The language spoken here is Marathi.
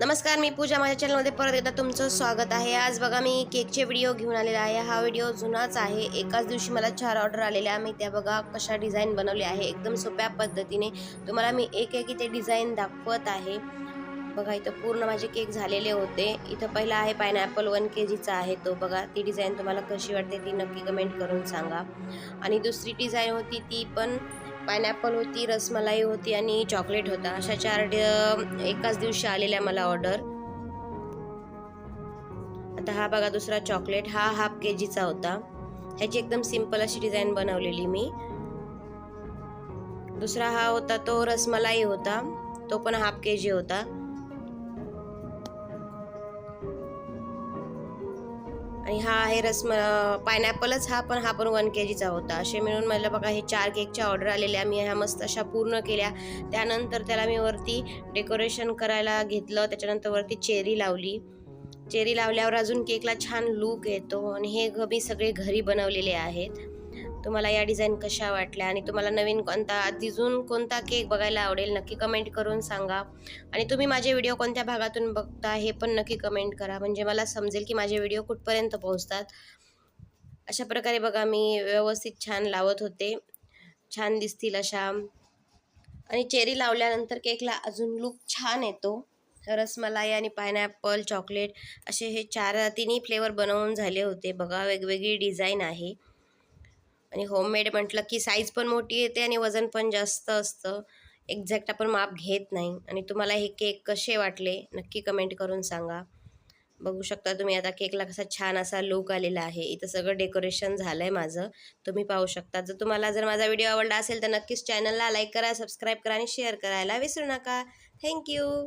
नमस्कार मी पूजा. माझ्या चॅनलमध्ये परत एकदा तुमचं स्वागत आहे. आज बघा मी केकचे व्हिडिओ घेऊन आलेला आहे. हा व्हिडिओ जुनाच आहे. एकाच दिवशी मला चार ऑर्डर आलेल्या मी त्या बघा कशा डिझाईन बनवल्या आहे. एकदम सोप्या पद्धतीने तुम्हाला मी एक एक इथे डिझाईन दाखवत आहे. बघा इथं पूर्ण माझे केक झालेले होते. इथं पहिला आहे पायनॅपल वन के जीचा आहे तो. बघा ती डिझाईन तुम्हाला कशी वाटते ती नक्की कमेंट करून सांगा. आणि दुसरी डिझाईन होती ती पण पायनॅपल होती रसमलाई होती आणि चॉकलेट होता. अशा चार ड- एकाच दिवशी आलेल्या मला ऑर्डर. आता हा बघा दुसरा चॉकलेट. हा हाफ के जीचा होता. ह्याची एकदम सिंपल अशी डिझाईन बनवलेली मी. दुसरा हा होता तो रसमलाई होता. तो पण हाफ के जी होता. आणि हा आहे रसम पायनॅपलच हा पण हा पण वन के जीचा होता. असे मिळून मला बघा हे चार केकच्या ऑर्डर आलेल्या. मी ह्या मस्त अशा पूर्ण केल्या. त्यानंतर त्याला मी वरती डेकोरेशन करायला घेतलं. त्याच्यानंतर वरती चेरी लावली. चेरी लावल्यावर अजून केकला छान लूक येतो. आणि हे घ मी सगळे घरी बनवलेले आहेत. तुम्हाला या डिझाईन कशा वाटल्या आणि तुम्हाला नवीन कोणता अजून कोणता केक बघायला आवडेल नक्की कमेंट करून सांगा. आणि तुम्ही माझे व्हिडिओ कोणत्या भागातून बघता हे पण नक्की कमेंट करा. म्हणजे मला समजेल की माझे व्हिडिओ कुठपर्यंत पोहोचतात. अशा प्रकारे बघा मी व्यवस्थित छान लावत होते. छान दिसतील अशा. आणि चेरी लावल्यानंतर केकला अजून लूक छान येतो. रसमलाई आणि पायनॅपल चॉकलेट असे हे चार तिन्ही फ्लेवर बनवून झाले होते. बघा वेगवेगळी डिझाईन आहे. आणि होममेड म्हटलं की साईज पण मोठी येते आणि वजन पण जास्त असतं. एक्झॅक्ट आपण माप घेत नाही. आणि तुम्हाला हे केक कसे वाटले नक्की कमेंट करून सांगा. बघू शकता तुम्ही आता केकला कसा छान असा लुक आलेला आहे. इथं सगळं डेकोरेशन झालं आहे माझं. तुम्ही पाहू शकता. जर तुम्हाला जर माझा व्हिडिओ आवडला असेल तर नक्कीच चॅनलला लाईक करा सबस्क्राईब करा आणि शेअर करायला विसरू नका. थँक्यू